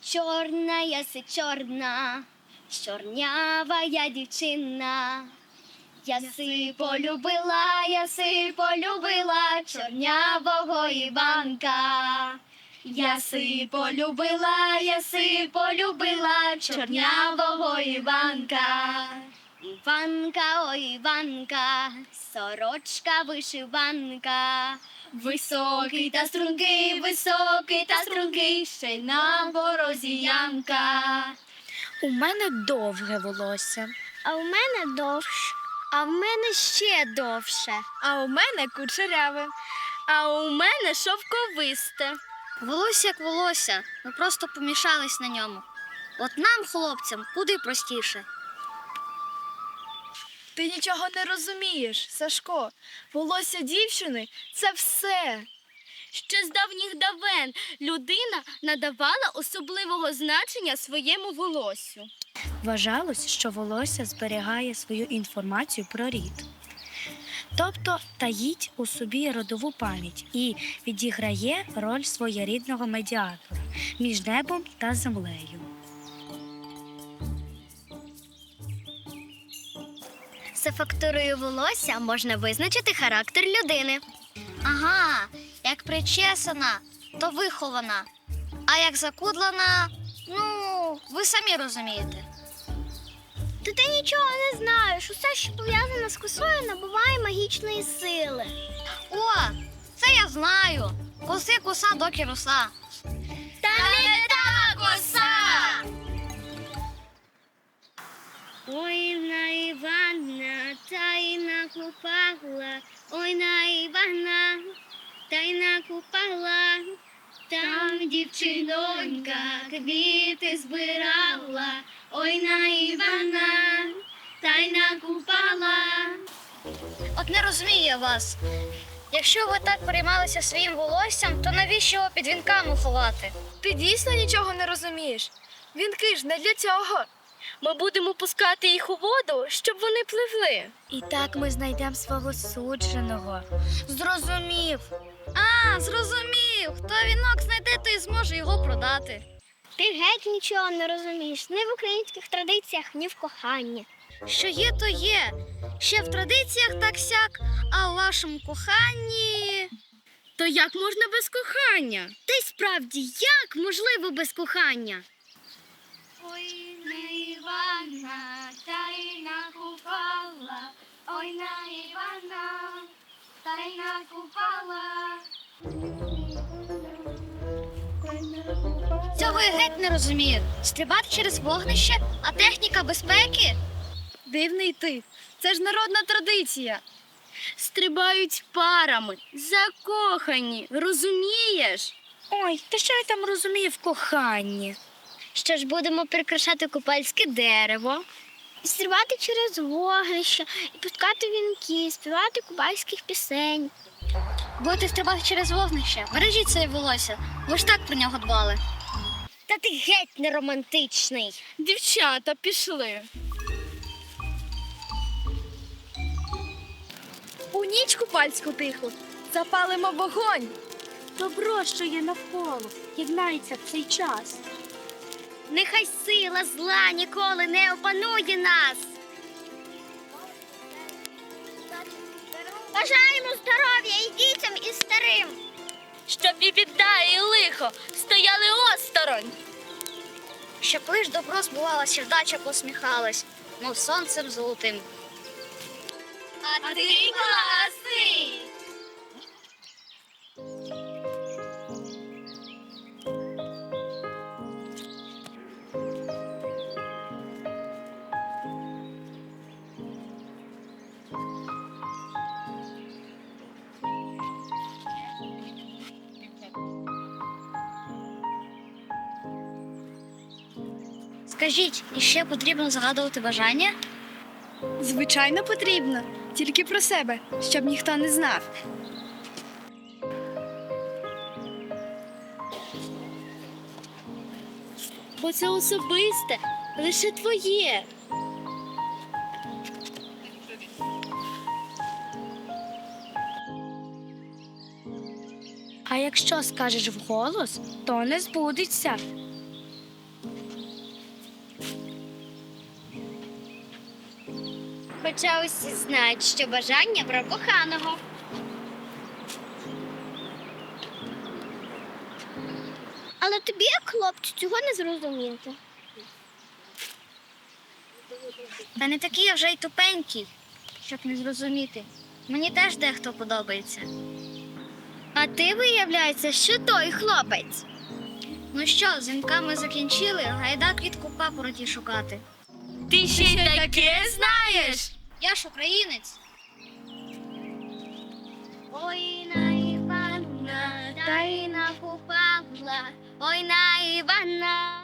чорна, яси чорна, чорнява я дівчина. Яси полюбила, яси полюбила чорнявого Іванка. Яси полюбила, яси полюбила чорнявого Іванка. Іванка, ой, Іванка, сорочка вишиванка. Високий та стрункий, високий та стрункий, ще й на борозі ямка. У мене довге волосся. А в мене довше. А в мене ще довше. А у мене кучеряве. А у мене шовковисте. Волосся як волосся, ми просто помішались на ньому. От нам, хлопцям, куди простіше. Ти нічого не розумієш, Сашко. Волосся дівчини це все. Ще з давніх давен людина надавала особливого значення своєму волосю. Вважалось, що волосся зберігає свою інформацію про рід. Тобто таїть у собі родову пам'ять і відіграє роль своєрідного медіатора між небом та землею. За фактурою волосся можна визначити характер людини. Ага, як причесана, то вихована. А як закудлана, ну, ви самі розумієте. Та ти нічого не знаєш. Усе, що пов'язане з косою, набуває магічної сили. О, це я знаю. Коси коса доки роса. Та не та коса! Ой накупала, ой на Івана, та й накупала, там дівчинонька квіти збирала, ой на Івана, та й накупала. От не розумію я вас. Якщо ви так переймалися своїм волоссям, то навіщо його під вінками ховати? Ти дійсно нічого не розумієш. Вінки ж не для цього. Ми будемо пускати їх у воду, щоб вони пливли. І так ми знайдемо свого судженого. Зрозумів. А, зрозумів. Хто вінок знайде, той зможе його продати. Ти геть нічого не розумієш ні в українських традиціях, ні в коханні. Що є, то є. Ще в традиціях так сяк, а у вашому коханні. То як можна без кохання? Та й справді, як можливо без кохання? Ой, на Івана, та й накупала, ой на Івана, та й накупала. Цього я геть не розумію. Стрибати через вогнище, а техніка безпеки? Дивний ти. Це ж народна традиція. Стрибають парами, закохані, розумієш? Ой, та що я там розумію в коханні? Що ж будемо прикрашати купальське дерево? Стрибати через вогнище, і пускати вінки, співати кубайських пісень. Будете стрибати через вогнище, бережіть своє волосся. Ви ж так про нього дбали. Та ти геть не романтичний. Дівчата пішли. У ніч купальську тиху запалимо вогонь. Добро, що є навколо, єднається в цей час. Нехай сила зла ніколи не опанує нас. Бажаємо здоров'я і дітям, і старим. Щоб і біда, і лихо стояли осторонь. Щоб лиш добро збувалося, вдача посміхалась, мов сонцем золотим. А ти класний! Скажіть, іще потрібно загадувати бажання? Звичайно, потрібно. Тільки про себе, щоб ніхто не знав. Бо це особисте, лише твоє. А якщо скажеш вголос, то не збудеться. Хоча усі знають, що бажання про коханого. Але тобі, як хлопцю, цього не зрозуміти. Та не такий я вже й тупенький, щоб не зрозуміти. Мені теж дехто подобається. А ти, виявляється, що той хлопець. Ну що, з вінками закінчили, гайда квітку папороті шукати. Ти ще й таке знаєш? Я ж українець. Ой на Івана, та й на ой на Івана,